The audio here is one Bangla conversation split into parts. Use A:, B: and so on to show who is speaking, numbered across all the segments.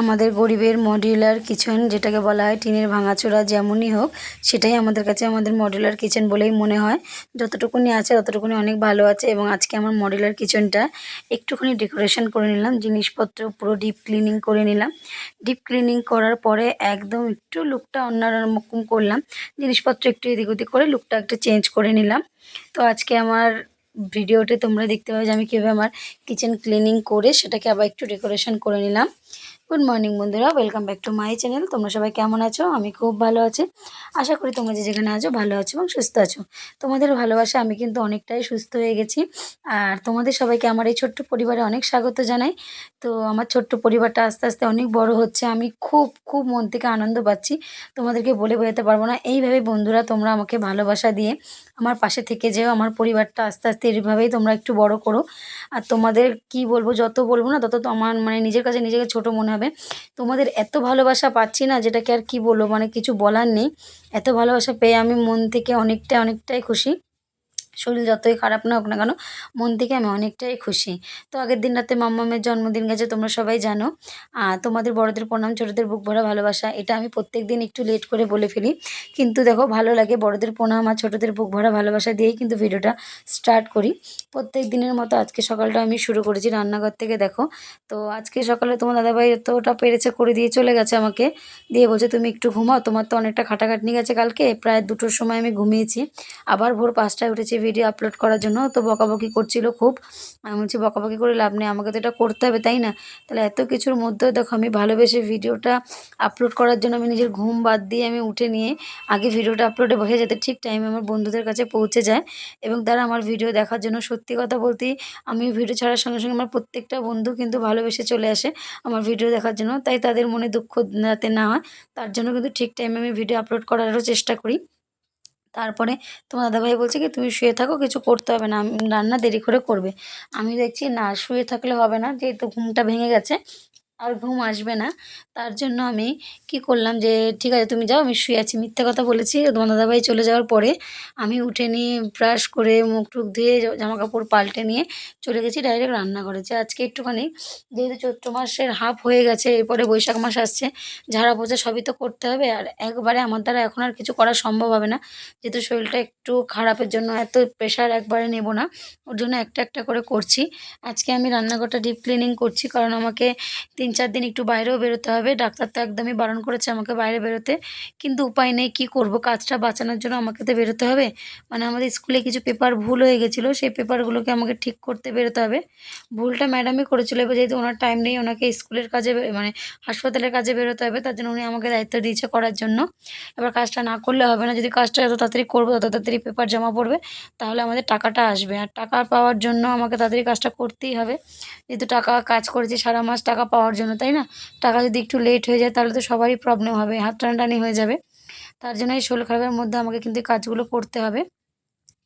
A: আমাদের গরিবের মডিউলার কিচেন যেটাকে বলা হয়, টিনের ভাঙাচোরা যেমনই হোক, সেটাই আমাদের কাছে আমাদের মডিউলার কিচেন বলেই মনে হয়। যতটুকুনি আছে, ততটুকুনি অনেক ভালো আছে এবং আজকে আমার মডিউলার কিচেনটা একটুখানি ডেকোরেশন করে নিলাম, জিনিসপত্র পুরো ডিপ ক্লিনিং করে নিলাম। ডিপ ক্লিনিং করার পরে একদম একটু লুকটা অন্যরকম করলাম, জিনিসপত্র একটু এদিক ওদিক করে লুকটা একটু চেঞ্জ করে নিলাম। তো আজকে আমার ভিডিওতে তোমরা দেখতে পাবে যে আমি কীভাবে আমার কিচেন ক্লিনিং করে সেটাকে আবার একটু ডেকোরেশন করে নিলাম। গুড মর্নিং বন্ধুরা। Welcome back to my channel তোমরা সবাই কেমন আছো? আমি খুব ভালো আছি। আশা করি তোমরা যে যেখানে আছো, ভালো আছো এবং সুস্থ আছো। তোমাদের ভালোবাসা, আমি কিন্তু অনেকটাই সুস্থ হয়ে গেছি। আর তোমাদের সবাইকে আমার এই ছোট্ট পরিবারে অনেক স্বাগত জানাই। তো আমার ছোট্ট পরিবারটা আস্তে আস্তে অনেক বড় হচ্ছে। আমি খুব খুব মন থেকে আনন্দ পাচ্ছি। তোমাদেরকে বলে বোঝাতে পারব না। এইভাবে বন্ধুরা, তোমরা আমাকে ভালোবাসা দিয়ে আমার পাশে থেকে যেও, আমার পরিবারটা আস্তে আস্তে এইভাবেই তোমরা একটু বড় করো। আর তোমাদের কি বলব, যত বলব না, তত তো আমার মানে নিজের কাছে নিজেকে ছোট মনে হবে। তোমাদের এত ভালোবাসা পাচ্ছি না, যেটাকে আর কি বলব মানে কিছু বলার নেই। এত ভালোবাসা পেয়ে আমি মন থেকে অনেকটাই অনেকটাই খুশি। শরীর যতই খারাপ না হোক না কেন, মন থেকে আমি অনেকটাই খুশি। তো আগের দিন রাতে মাম্মামের জন্মদিন গেছে, তোমরা সবাই জানো। তোমাদের বড়দের প্রণাম, ছোটোদের বুক ভরা ভালোবাসা, এটা আমি প্রত্যেক দিন একটু লেট করে বলে ফেলি। কিন্তু দেখো, ভালো লাগে বড়দের প্রণাম আর ছোটোদের বুক ভরা ভালোবাসা দিয়েই কিন্তু ভিডিওটা স্টার্ট করি। প্রত্যেক দিনের মতো আজকে সকালটা আমি শুরু করেছি রান্নাঘর থেকে, দেখো। তো আজকে সকালে তোমার দাদাভাই এতটা পেরেছে করে দিয়ে চলে গেছে আমাকে। দিয়ে বলছে, তুমি একটু ঘুমাও, তোমার তো অনেকটা খাটাখাটনি গেছে কালকে। প্রায় দুটোর সময় আমি ঘুমিয়েছি। আবার ভোর পাঁচটায় উঠেছি ভিডিও আপলোড করার জন্য তো বকাবকি করছিল খুব। আমি বলছি, বকাবকি করে লাভ নেই, আমাকে তো এটা করতে হবে, তাই না? তাহলে এত কিছুর মধ্যেও দেখো, আমি ভালোবেসে ভিডিওটা আপলোড করার জন্য আমি নিজের ঘুম বাদ দিয়ে আমি উঠে নিয়ে আগে ভিডিওটা আপলোডে বসে যাতে ঠিক টাইমে আমার বন্ধুদের কাছে পৌঁছে যায় এবং তারা আমার ভিডিও দেখার জন্য সত্যি কথা বলতেই আমি ভিডিও ছাড়ার সঙ্গে সঙ্গে আমার প্রত্যেকটা বন্ধু কিন্তু ভালোবেসে চলে আসে আমার ভিডিও দেখার জন্য। তাই তাদের মনে দুঃখ যাতে না হয়, তার জন্য কিন্তু ঠিক টাইমে আমি ভিডিও আপলোড করারও চেষ্টা করি। তারপরে তোমার দাদাভাই বলছে কি, তুমি শুয়ে থাকো, কিছু করতে হবে না, রান্না দেরি করে করবে। আমি দেখছি না, শুয়ে থাকলে হবে না, যেহেতু ঘুমটা ভেঙে গেছে আর ঘুম আসবে না। তার জন্য আমি কি করলাম যে, ঠিক আছে, তুমি যাও, আমি শুয়ে আছি। মিথ্যে কথা বলেছি, তোমার দাদাভাই চলে যাওয়ার পরে আমি উঠে নিয়ে ব্রাশ করে মুখ টুক ধুয়ে জামা কাপড় পাল্টে নিয়ে চলে গেছি ডাইরেক্ট রান্না করেছি আজকে একটুখানি, যেহেতু চৈত্র মাসের হাফ হয়ে গেছে, এরপরে বৈশাখ মাস আসছে, ঝাড়া পোছা সবই তো করতে হবে। আর একবারে আমার দ্বারা এখন আর কিছু করা সম্ভব হবে না। যেহেতু শরীরটা একটু খারাপের জন্য এত প্রেশার একবারে নেব না, ওর জন্য একটা একটা করে করছি। আজকে আমি রান্নাঘরটা ডিপ ক্লিনিং করছি, কারণ আমাকে তিন চার দিন একটু বাইরেও বেরোতে হবে। ডাক্তার তো একদমই বারণ করেছে আমাকে বাইরে বেরোতে। কিন্তু উপায় নেই, কী করব? কাজটা বাঁচানোর জন্য আমাকে তো বেরোতে হবে। মানে আমাদের স্কুলে কিছু পেপার ভুল হয়ে গেছিল, সেই পেপারগুলোকে আমাকে ঠিক করতে বেরোতে হবে। ভুলটা ম্যাডামই করেছিল, এবার যেহেতু ওনার টাইম নেই, ওনাকে স্কুলের কাজে মানে হাসপাতালের কাজে বেরোতে হবে, তার জন্য উনি আমাকে দায়িত্ব দিয়েছে করার জন্য। এবার কাজটা না করলে হবে না, যদি কাজটা যত তাড়াতাড়ি করব, তত তাড়াতাড়ি পেপার জমা পড়বে, তাহলে আমাদের টাকাটা আসবে। আর টাকা পাওয়ার জন্য আমাকে তাড়াতাড়ি কাজটা করতেই হবে। যেহেতু টাকা কাজ করেছি, সারা মাস টাকা পাওয়ার জন্য, তাই না? টাকা যদি একটু লেট হয়ে যায়, তাহলে তো সবারই প্রবলেম হবে হাত টানাটানি হয়ে যাবে। তার জন্য এই শরীর খারাপের মধ্যে আমাকে কিন্তু কাজগুলো করতে হবে।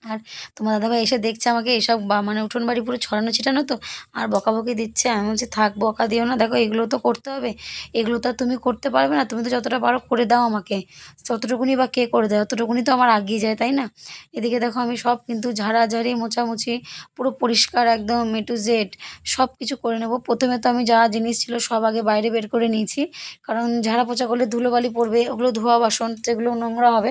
A: আর তোমার দাদাভাই এসে দেখছে আমাকে এসব মানে উঠোন বাড়ি পুরো ছড়ানো ছিটানো তো, আর বকাবকি দিচ্ছে। আমি বলছি, থাক, বকা দিও না। দেখো, এগুলো তো করতে হবে। এগুলো তো আর তুমি করতে পারবে না। তুমি তো যতটা পারো করে দাও আমাকে। ততটুকুনি বা কে করে দেয়? অতটুকুনি তো আমার আগিয়ে যায়, তাই না? এদিকে দেখো, আমি সব কিন্তু ঝাড়াঝাড়ি, মোছামুছি, পুরো পরিষ্কার একদম, এ টু জেড, সব কিছু করে নেব। প্রথমে তো আমি যা জিনিস ছিল সব আগে বাইরে বের করে নিয়েছি। কারণ ঝাড়া পোছা করলে ধুলোবালি পড়বে, ওগুলো ধোয়া বাসন সেগুলো নোংরা হবে।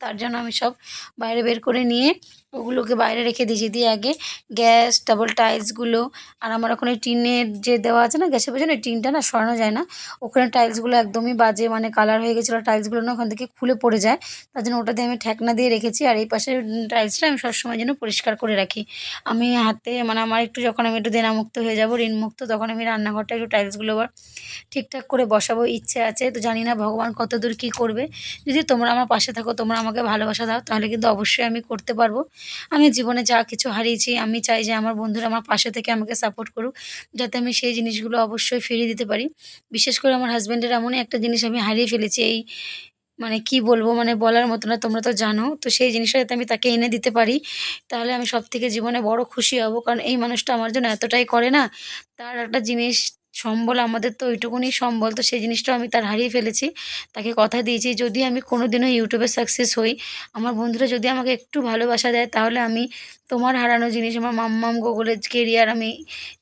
A: তার জন্য আমি সব বাইরে বের করে নিয়ে ওগুলোকে বাইরে রেখে দিয়েছি। দিয়ে আগে গ্যাস তারপর টাইলসগুলো আর আমার ওখানে টিনের যে দেওয়া আছে না, গ্যাসের পেছনে টিনটা না সরানো যায় না। ওখানে টাইলসগুলো একদমই বাজে মানে কালার হয়ে গেছিল টাইলসগুলো না ওখান থেকে খুলে পড়ে যায়। তার জন্য ওটা দিয়ে আমি ঠেকনা দিয়ে রেখেছি, আর এই পাশের টাইলসটা আমি সবসময় যেন পরিষ্কার করে রাখি। আমি হাতে মানে আমার একটু যখন আমি একটু দেনামুক্ত হয়ে যাব, ঋণমুক্ত, তখন আমি রান্নাঘরটা একটু টাইলসগুলো আবার ঠিকঠাক করে বসাবো, ইচ্ছে আছে। তো জানি না ভগবান কত দূর কী করবে। যদি তোমরা আমার পাশে থাকো, তোমরা আমাকে ভালোবাসা দাও, তাহলে কিন্তু অবশ্যই আমি করতে পারব। আমি জীবনে যা কিছু হারিয়েছি, আমি চাই যে আমার বন্ধুরা আমার পাশে থেকে আমাকে সাপোর্ট করুক, যাতে আমি সেই জিনিসগুলো অবশ্যই ফিরিয়ে দিতে পারি। বিশেষ করে আমার হাজব্যান্ডের এমনই একটা জিনিস আমি হারিয়ে ফেলেছি, এই মানে কি বলব মানে বলার মতো না, তোমরা তো জানো। তো সেই জিনিসটা যাতে আমি তাকে এনে দিতে পারি, তাহলে আমি সব থেকে জীবনে বড় খুশি হব। কারণ এই মানুষটা আমার জন্য এতটাই করে না, তার একটা জিনিস সম্বল আমাদের তো ওইটুকুনি সম্বল, তো সেই জিনিসটাও আমি তার হারিয়ে ফেলেছি। তাকে কথা দিয়েছি, যদি আমি কোনো দিনও ইউটিউবে সাকসেস হই, আমার বন্ধুরা যদি আমাকে একটু ভালোবাসা দেয়, তাহলে আমি তোমার হারানো জিনিস, আমার মাম্মাম গুগলের কেরিয়ার আমি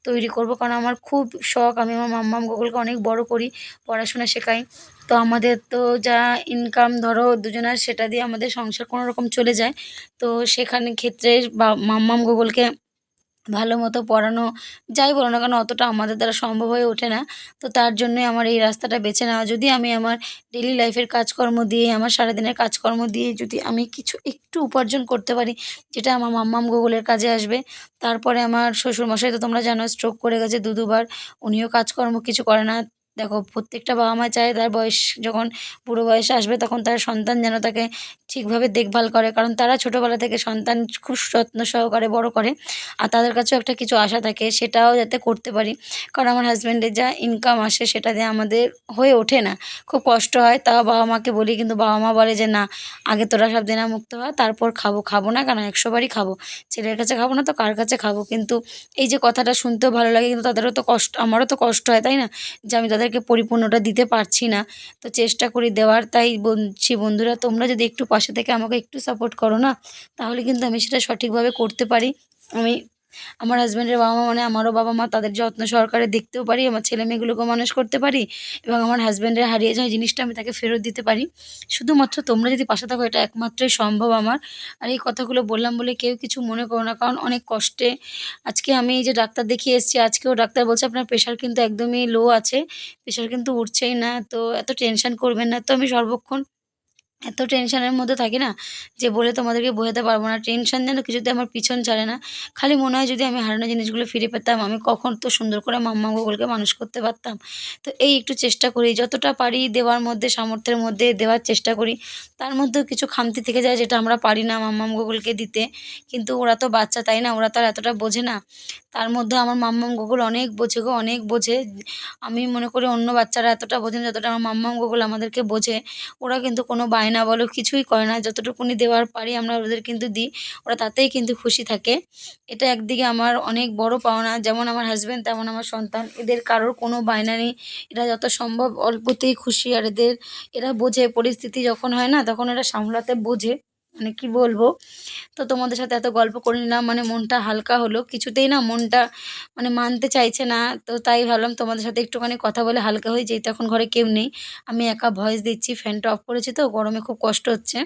A: তৈরি করব। কারণ আমার খুব শখ, আমি আমার মাম্মাম গুগলকে অনেক বড় করি, পড়াশোনা শেখাই। তো আমাদের তো যা ইনকাম ধরো দুজনের, সেটা দিয়ে আমাদের সংসার কোনো রকম চলে যায়। তো সেখানে ক্ষেত্রে বা মাম্মাম গুগলকে ভালো মতো পড়ানো যাই বলো না কেন, অতটা আমাদের দ্বারা সম্ভব হয়ে ওঠে না। তো তার জন্যই আমার এই রাস্তাটা বেছে নেওয়া। যদি আমি আমার ডেলি লাইফের কাজকর্ম দিয়ে, আমার সারাদিনের কাজকর্ম দিয়ে যদি আমি কিছু একটু উপার্জন করতে পারি, যেটা আমার মাম্মাম গুগলের কাজে আসবে, তারপরে আমার শ্বশুরমশাই তো তোমরা জানো স্ট্রোক করে গেছে দু দুবার উনিও কাজকর্ম কিছু করে না দেখো, প্রত্যেকটা বাবা মা চায় তার বয়স যখন বুড়ো বয়সে আসবে তখন তার সন্তান যেন তাকে ঠিকভাবে দেখভাল করে। কারণ তারা ছোটোবেলা থেকে সন্তান খুব যত্ন সহকারে, বড় করে। আর তাদের কাছেও একটা কিছু আশা থাকে, সেটাও যাতে করতে পারি। কারণ আমার হাজব্যান্ডের যা ইনকাম আসে, সেটা দিয়ে আমাদের হয়ে ওঠে না। খুব কষ্ট হয়, তাও বাবা মাকে বলি, কিন্তু বাবা মা বলে যে, না, আগে তোরা সব দিনা মুক্ত হয় তারপর খাব। খাব না কেন? একশো বারই খাব। ছেলের কাছে খাব না তো কার কাছে খাব? কিন্তু এই যে কথাটা শুনতেও ভালো লাগে, কিন্তু তাদেরও তো কষ্ট, আমারও তো কষ্ট হয়, তাই না? যে আমি তাদেরকে পরিপূর্ণটা দিতে পারছি না। তো চেষ্টা করি দেওয়ার। তাই বলছি বন্ধুরা, তোমরা যদি একটু পাশে থেকে আমাকে একটু সাপোর্ট করো না, তাহলে কিন্তু আমি সেটা সঠিকভাবে করতে পারি। আমি আমার হাজব্যান্ডের বাবা মা মানে আমারও বাবা মা তাদের যত্ন সহকারে দেখতেও পারি, আমার ছেলে মেয়েগুলোকেও মানুষ করতে পারি এবং আমার হাজব্যান্ডের হারিয়ে যাওয়া জিনিসটা আমি তাকে ফেরত দিতে পারি। শুধুমাত্র তোমরা যদি পাশে থাকো, এটা একমাত্রই সম্ভব আমার। আর এই কথাগুলো বললাম বলে কেউ কিছু মনে করো না, কারণ অনেক কষ্টে। আজকে আমি যে ডাক্তার দেখিয়ে এসেছি, আজকেও ডাক্তার বলছে আপনার প্রেশার কিন্তু একদমই লো আছে প্রেশার কিন্তু উঠছেই না, তো এত টেনশন করবেন না। তো আমি সর্বক্ষণ এত টেনশনের মধ্যে থাকি না যে বলে তোমাদেরকে বোঝাতে পারব না। টেনশন যেন কিছুতে আমার পিছন ছাড়ে না। খালি মনে হয় যদি আমি হারানো জিনিসগুলো ফিরে পেতাম, আমি কখন তো সুন্দর করে মাম্মা গোগলকে মানুষ করতে পারতাম। তো এই একটু চেষ্টা করি, যতটা পারি দেওয়ার মধ্যে, সামর্থ্যের মধ্যে দেওয়ার চেষ্টা করি। তার মধ্যেও কিছু খামতি থেকে যায় যেটা আমরা পারি না মাম্মাম গোগলকে দিতে। কিন্তু ওরা তো বাচ্চা, তাই না? ওরা তো আর এতটা বোঝে না। তার মধ্যে আমার মাম্মাম গোগল অনেক বোঝে গো, অনেক বোঝে। আমি মনে করি অন্য বাচ্চারা এতটা বোঝে না যতটা আমার মাম্মাম গোগল আমাদেরকে বোঝে। ওরা কিন্তু কোনো বায়না বলো, কিছুই করে না। যতটুকুনি দেওয়ার পারি আমরা ওদের কিন্তু দিই, ওরা তাতেই কিন্তু খুশি থাকে। এটা একদিকে আমার অনেক বড় পাওনা, যেমন আমার হাজব্যান্ড তেমন আমার সন্তান। এদের কারোর কোনো বায়না নেই। এরা যত সম্ভব অল্পতেই খুশি, আর এদের, এরা বোঝে, পরিস্থিতি যখন হয় না, তখন এরা সামলাতে বোঝে। মানে কি বলব? তো তোমাদের সাথে এত গল্প করে নিলাম মানে মনটা হালকা হলো। কিছুতেই না মনটা মানে মানতে চাইছে না, তো তাই ভাবলাম তোমাদের সাথে একটুখানি কথা বলে হালকা হয়ে যেহেতু এখন ঘরে কেউ নেই। আমি একা ভয়েস দিচ্ছি, ফ্যানটা অফ করেছি তো, গরমে খুব কষ্ট হচ্ছে।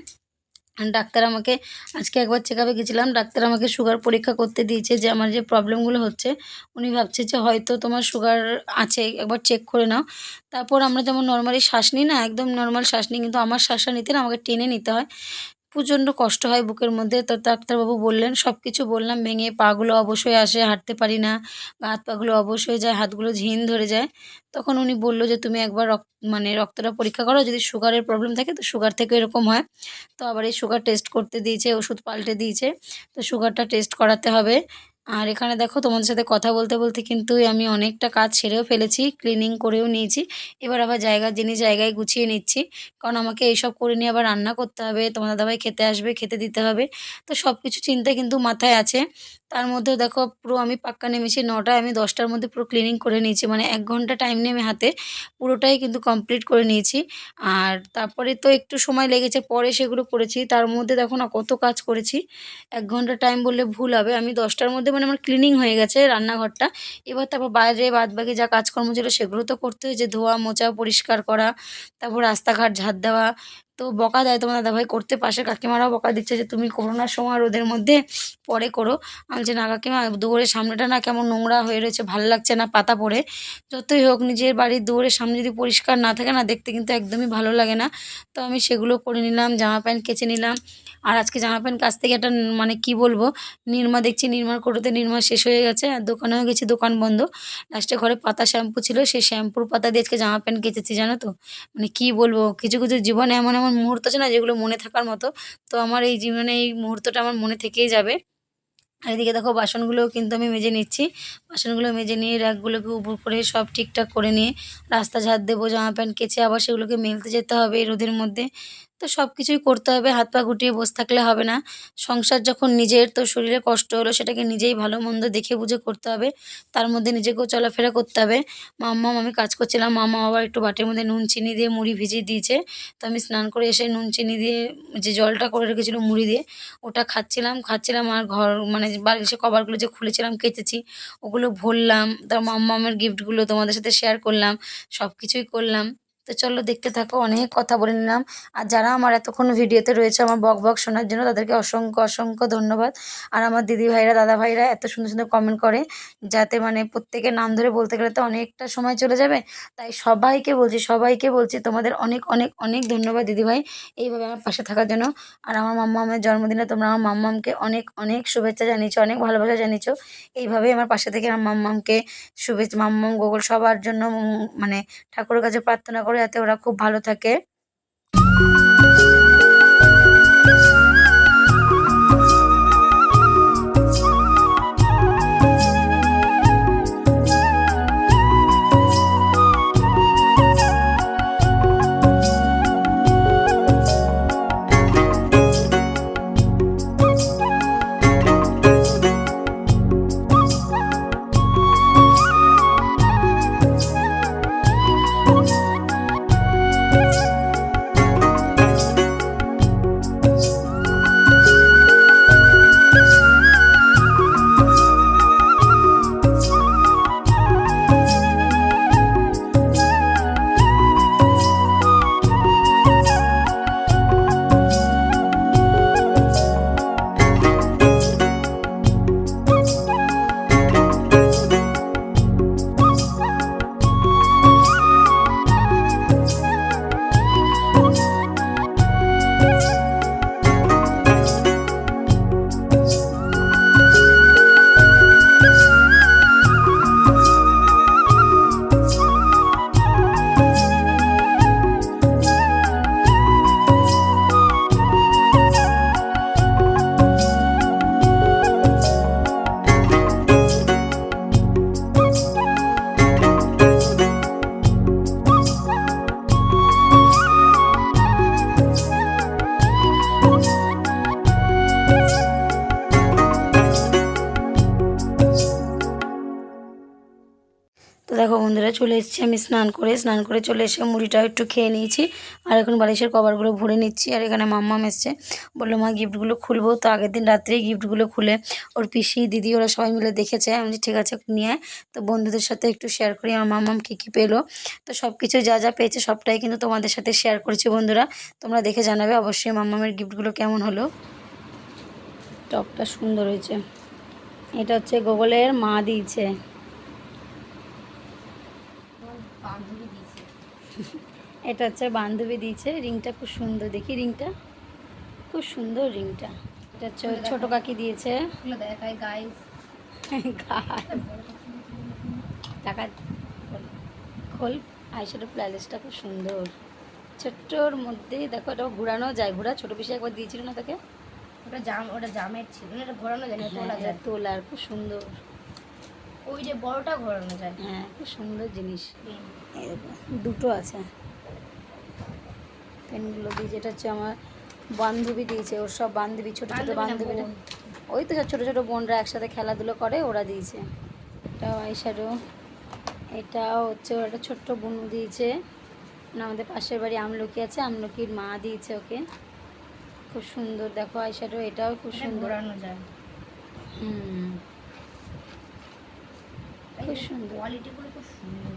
A: ডাক্তার আমাকে, আজকে একবার চেক আপে গেছিলাম, ডাক্তার আমাকে সুগার পরীক্ষা করতে দিয়েছে যে আমার যে প্রবলেমগুলো হচ্ছে, উনি ভাবছে যে হয়তো তোমার সুগার আছে, একবার চেক করে নাও। তারপর আমরা যেমন নর্মালি শ্বাস নিই না, একদম নর্মাল শ্বাস নিই, কিন্তু আমার শ্বাসটা নিতে না আমাকে টেনে নিতে হয়। প্রচণ্ড কষ্ট হয় বুকের মধ্যে। তো ডাক্তারবাবু বললেন সব কিছু বললাম, ভেঙে পাগুলো অবশ্যই আসে, হাঁটতে পারি না। হাত পাগুলো অবশ্যই যায়, হাতগুলো ঝিন ধরে যায়। তখন উনি বলল যে, তুমি একবার রক্ত মানে রক্তটা পরীক্ষা করো, যদি সুগারের প্রবলেম থাকে তো সুগার থেকে এরকম হয়। তো আবার এই সুগার টেস্ট করতে দিয়েছে, ওষুধ পাল্টে দিয়েছে। তো সুগারটা টেস্ট করাতে হবে। আর এখানে দেখো তোমাদের সাথে কথা বলতে বলতে কিন্তু আমি অনেকটা কাজ সেরেও ফেলেছি ক্লিনিং করেও নিয়েছি। এবার আবার জায়গার জিনিস জায়গায় গুছিয়ে নিচ্ছি। কারণ আমাকে এইসব করে নিয়ে আবার রান্না করতে হবে, তোমার দাদাভাই খেতে আসবে, খেতে দিতে হবে। তো সব কিছু চিন্তা কিন্তু মাথায় আছে। তার মধ্যেও দেখো পুরো আমি পাক্কা নেমেছি, নটায় আমি দশটার মধ্যে পুরো ক্লিনিং করে নিয়েছি। মানে এক ঘণ্টা টাইম নেমে হাতে পুরোটাই কিন্তু কমপ্লিট করে নিয়েছি। আর তারপরে তো একটু সময় লেগেছে, পরে সেগুলো করেছি। তার মধ্যে দেখো না কত কাজ করেছি। এক ঘণ্টা টাইম বললে ভুল হবে। আমি দশটার মধ্যে মানে আমার ক্লিনিং হয়ে গেছে রান্নাঘরটা। এবার তারপর বাইরে বাদ বাকি যা কাজকর্ম ছিল সেগুলো তো করতে হয়েছে। ধোয়া মোচা পরিষ্কার করা, তারপর রাস্তাঘাট ঝাঁট দেওয়া তো বকা দেয় তোমার দাদাভাই করতে পাশে কাকিমারাও বকা দিচ্ছে যে তুমি করোনার সময় রোদের মধ্যে পরে করো। আমি যে না কাকিমা দুয়ারের সামনেটা না কেমন নোংরা হয়ে রয়েছে, ভালো লাগছে না পাতা পড়ে। যতই হোক, নিজের বাড়ির দুয়ারের সামনে যদি পরিষ্কার না থাকে না, দেখতে কিন্তু একদমই ভালো লাগে না। তো আমি সেগুলো করে নিলাম, জামা প্যান্ট কেচে নিলাম। আর আজকে জামা প্যান্ট কাছ থেকে একটা মানে কি বলব, নির্মা দেখছি, নির্মার কোটোতে নির্মা শেষ হয়ে গেছে। আর দোকানেও গেছি, দোকান বন্ধ। লাস্টে ঘরে পাতা শ্যাম্পু ছিল, সেই শ্যাম্পুর পাতা দিয়ে আজকে জামা প্যান্ট কেচেছি, জানো তো? মানে কি বলব, কিছু কিছু জীবনে এমন এমন মুহূর্ত আছে না যেগুলো মনে থাকার মতো। তো আমার এই জীবনে এই মুহূর্তটা আমার মনে থেকেই যাবে। আর এদিকে দেখো বাসনগুলোও কিন্তু আমি মেজে নিচ্ছি। বাসনগুলো মেজে নিয়ে র্যাকগুলোকে উপর করে সব ঠিকঠাক করে নিয়ে রাস্তা ঝাড় দেবো, জামা প্যান্ট কেচে আবার সেগুলোকে মেলতে যেতে হবে রোদের মধ্যে। তো সব কিছুই করতে হবে, হাত পা গুটিয়ে বসে থাকলে হবে না। সংসার যখন নিজের, তো শরীরে কষ্ট হলো, সেটাকে নিজেই ভালো মন্দ দেখে বুঝে করতে হবে। তার মধ্যে নিজেকেও চলাফেরা করতে হবে। মাম্মাম আমি কাজ করছিলাম, মাম্মা আবার একটু বাটির মধ্যে নুন চিনি দিয়ে মুড়ি ভিজিয়ে দিয়েছে। তো আমি স্নান করে এসে নুন চিনি দিয়ে যে জলটা করে রেখেছিল মুড়ি দিয়ে, ওটা খাচ্ছিলাম। খাচ্ছিলাম আর ঘর মানে বাড়ির সে কভারগুলো যে খুলেছিলাম, কেচেছি, ওগুলো ভরলাম। তার মাম্মামের গিফটগুলো তোমাদের সাথে শেয়ার করলাম সব কিছুই করলাম। তো চলো দেখতে থাকো, অনেক কথা বলে নিলাম। আর যারা আমার এতক্ষণ ভিডিওতে রয়েছে আমার বক বক শোনার জন্য, তাদেরকে অসংখ্য অসংখ্য ধন্যবাদ। আর আমার দিদি ভাইরা, দাদা ভাইরা এত সুন্দর সুন্দর কমেন্ট করে, যাতে মানে প্রত্যেকের নাম ধরে বলতে গেলে তো অনেকটা সময় চলে যাবে। তাই সবাইকে বলছি সবাইকে বলছি, তোমাদের অনেক অনেক অনেক ধন্যবাদ দিদি ভাই, এইভাবে আমার পাশে থাকার জন্য। আর আমার মাম্মামের জন্মদিনে তোমরা আমার মাম্মামকে অনেক অনেক শুভেচ্ছা জানিয়েছো, অনেক ভালোবাসা জানিয়েছো। এইভাবেই আমার পাশে থেকে আমার মাম্মামকে শুভেচ্ছা, মাম্মাম, গোগল সবার জন্য মানে ঠাকুরের কাছে প্রার্থনা যাতে ওরা খুব ভালো থাকে। দেখো বন্ধুরা, চলে এসেছি আমি স্নান করে। স্নান করে চলে এসে মুড়িটাও একটু খেয়ে নিয়েছি। আর এখন বালিশের কভারগুলো ভরে নিচ্ছি। আর এখানে মাম্মাম এসছে। বলল, মা গিফটগুলো খুলবো? তো আগের দিন রাত্রেই গিফটগুলো খুলে ওর পিসি, দিদি, ওরা সবাই মিলে দেখেছে। আমি ঠিক আছে, নিয়ে। তো বন্ধুদের সাথে একটু শেয়ার করি। আমার মাম্মাম কী কী পেল? তো সব কিছু যা যা পেয়েছে সবটাই কিন্তু তোমাদের সাথে শেয়ার করেছি বন্ধুরা। তোমরা দেখে জানাবে অবশ্যই মাম্মামের গিফটগুলো কেমন হলো। টপটা সুন্দর হয়েছে। এটা হচ্ছে গোগলের মা দিয়েছে। এটা হচ্ছে বান্ধবী দিয়েছে রিংটা খুব সুন্দর দেখি রিংটা। খুব সুন্দর রিংটা। এটা হচ্ছে ছোটো কাকি দিয়েছে।
B: দেখায়
A: গায়ে। টাকা খোল। আইশ্যাডো প্যালেসটা খুব সুন্দর। ছোট্টর মধ্যেই দেখো এটা ঘোরানো যায়। ঘোরা ছোট পিসে একবার দিয়েছিল না তাকে?
B: ওটা জাম ওটা জামের ছিল। না এটা ঘোরানো যায় না তোলা
A: হ্যাঁ,
B: যায়।
A: তোলার খুব সুন্দর।
B: ওই যে বড়টা ঘোরানো যায়।
A: হ্যাঁ খুব সুন্দর জিনিস। দুটো আছে। পেনগুলো দিয়েছে এটা হচ্ছে আমার বান্ধবী দিয়েছে ওর সব বান্ধবী ছোটো ছোটো
B: বান্ধবী
A: বান্ধবীরা। ওই তো সব ছোটো ছোটো বোনরা একসাথে খেলাধুলো করে ওরা দিয়েছে। এটাও আইশ্যাডো। এটাও হচ্ছে ওর একটা ছোট্ট বোনু দিয়েছে। আমাদের পাশের বাড়ি আমলকি আছে আমলকির মা দিয়েছে ওকে। খুব সুন্দর দেখো আইশ্যাডো এটাও খুব সুন্দর। হুম। খুব সুন্দর।
B: কোয়ালিটি খুব সুন্দর।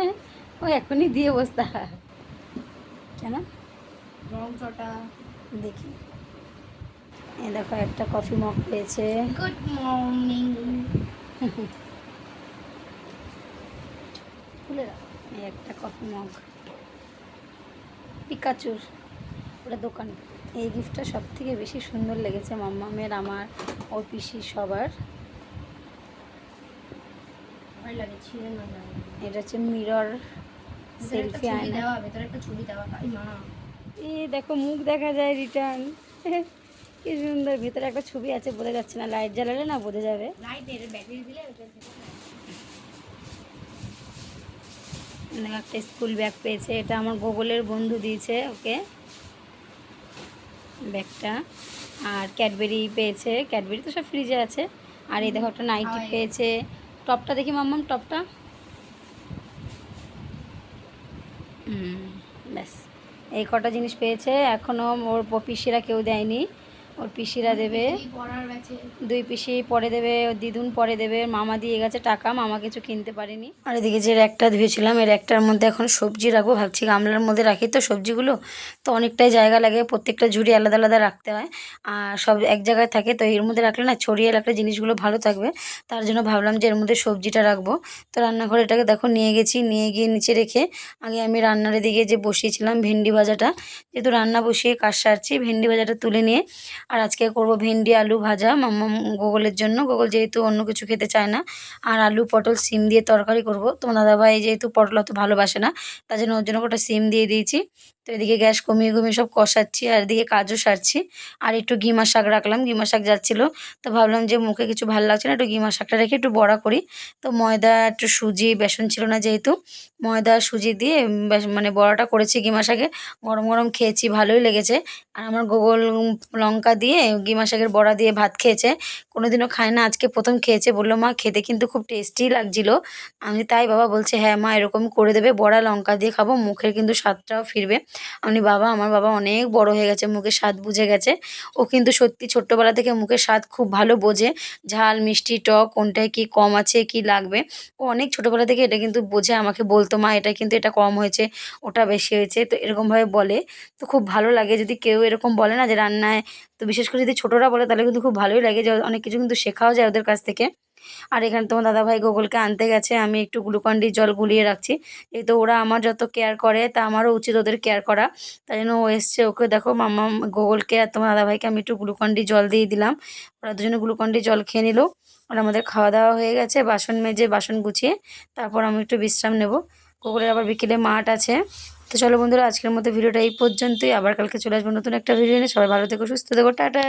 A: ও এখনই দিয়ে বসতে কেন?
B: রং চটা।
A: দেখি। এই দেখো একটা কফি মগ পেয়েছে।
B: গুড মর্নিং খুলে দাও।
A: এই একটা কফি মগ পিকাচুর ওটা দোকান। এই গিফটটা সব থেকে বেশি সুন্দর লেগেছে মাম্মামের আমার ওর পিসি সবার।
B: লাগে ছিঁড়ে না যায়
A: এটা হচ্ছে মিরর
B: ভেতরে একটা
A: সেলফি
B: ছবি
A: আয়না।
B: দেওয়া ভেতরে একটা ছবি দেওয়া। এই মা।
A: এ দেখো মুখ দেখা যায় রিটার্ন কি সুন্দর ভিতরে একটা ছবি আছে বোঝা যাচ্ছে না। লাইট জ্বালালে না বোঝা যাবে।
B: ব্যাটারি দিলে
A: অনেক একটা স্কুল ব্যাগ পেয়েছে এটা আমার গোগলের বন্ধু দিয়েছে ওকে। ব্যাগটা। আর ক্যাডবেরি পেয়েছে। ক্যাডবেরি তো সব ফ্রিজে আছে। আর এই দেখো একটা নাইটি পেয়েছে। টপটা দেখি মাম্মাম, টপটা। ব্যাস। এই কটা জিনিস পেয়েছে এখনও ওর পপিসিরা পিসিরা কেউ দেয়নি। ওর পিসিরা দেবে। দুই পিসি পরে দেবে ওর দিদুন পরে দেবে, মামা দিয়ে গেছে টাকা, মামা কিছু কিনতে পারেনি। আর এদিকে যে র্যাকটা ধুয়েছিলাম, এই র্যাকটার মধ্যে এখন সবজি রাখব, ভাবছি গামলার মধ্যে রাখি তো সবজিগুলো। তো অনেকটাই জায়গা লাগে, প্রত্যেকটা ঝুড়ি আলাদা আলাদা রাখতে হয়। আর সব এক জায়গায় থাকে, তো এর মধ্যে রাখলে না ছড়িয়ে রাখলে জিনিসগুলো ভালো থাকবে। তার জন্য ভাবলাম যে এর মধ্যে সবজিটা রাখব। তো রান্নাঘরে এটাকে দেখো, নিয়ে গেছি, নিয়ে গিয়ে নিচে রেখে আগে আমি রান্নার দিকে যে বসিয়েছিলাম ভেন্ডি ভাজাটা, যেহেতু রান্না বসিয়ে কাজ সারছি, ভেন্ডি ভাজাটা তুলে নিয়ে আর আজকে করব ভেন্ডি, আলু ভাজা। মাম্মা গোগলের জন্য। গোগল যেহেতু অন্য কিছু খেতে চায় না, আর আলু, পটল, সিম দিয়ে তরকারি করব। তোমার দাদাভাই যেহেতু পটল অত ভালোবাসে না, তার জন্য ওর জন্য ওটা সিম দিয়ে দিয়েছি। তো এদিকে গ্যাস কমিয়ে কমিয়ে সব কষাচ্ছি আর এদিকে কাজও সারছি। আর একটু গিমা শাক রাখলাম গিমা শাক যাচ্ছিল। তো ভাবলাম যে মুখে কিছু ভালো লাগছে না, একটু গিমা শাকটা রেখে একটু বড়া করি। তো ময়দা, একটু সুজি, বেসন ছিল না যেহেতু। ময়দা, সুজি দিয়ে মানে বড়াটা করেছি গিমা শাকে। গরম গরম খেয়েছি, ভালোই লেগেছে। আর আমার গোগল লঙ্কা দিয়ে গিমা শাকের বড়া দিয়ে ভাত খেয়েছে। কোনোদিনও খায় না, আজকে প্রথম খেয়েছে। বলল, মা, খেতে কিন্তু খুব টেস্টি লাগছিল। আমি তাই বাবা বলছে হ্যাঁ মা, এরকম করে দেবে, বড়া, লঙ্কা দিয়ে খাব, মুখের কিন্তু স্বাদটাও ফিরবে। আমি বাবা, আমার বাবা অনেক বড় হয়ে গেছে, মুখের স্বাদ বুঝে গেছে। ও কিন্তু সত্যি ছোট্টবেলা থেকে মুখের স্বাদ খুব ভালো বোঝে। ঝাল, মিষ্টি, টক, কোনটায় কি কম আছে, কি লাগবে? ও অনেক ছোটোবেলা থেকে এটা কিন্তু বোঝে, আমাকে বলতো, মা, এটা কিন্তু এটা কম হয়েছে, ওটা বেশি হয়েছে। তো এরকমভাবে বলে। তো খুব ভালো লাগে যদি কেউ এরকম বলে না যে রান্নায়, তো বিশেষ করে যদি ছোটরা বলে তাহলে কিন্তু খুব ভালোই লাগে। যে অনেক কিছু কিন্তু শেখাও যায় ওদের কাছ থেকে। আর এখানে তোমার দাদাভাই গোগলকে আনতে গেছে, আমি একটু গ্লুকন্ডির জল গুলিয়ে রাখছি। যেহেতু ওরা আমার যত কেয়ার করে, তা আমারও উচিত ওদের কেয়ার করা। তাই জন্য ও এসছে, ওকে দেখো মামা গোগলকে আর তোমার দাদাভাইকে আমি একটু গ্লুকন্ডি জল দিয়ে দিলাম। ওরা দুজনে গ্লুকন্ডি জল খেয়ে নিল। আর আমাদের খাওয়া দাওয়া হয়ে গেছে, বাসন মেজে বাসন গুছিয়ে তারপর আমি একটু বিশ্রাম নেব। গোগলের আবার বিকেলে মাঠ আছে। তো চলো বন্ধুরা, আজকের মতো ভিডিওটা এই পর্যন্তই। আবার কালকে চলে আসব নতুন একটা ভিডিও নিয়ে। সবাই ভালো থেকো, সুস্থ থেকো, টাটা।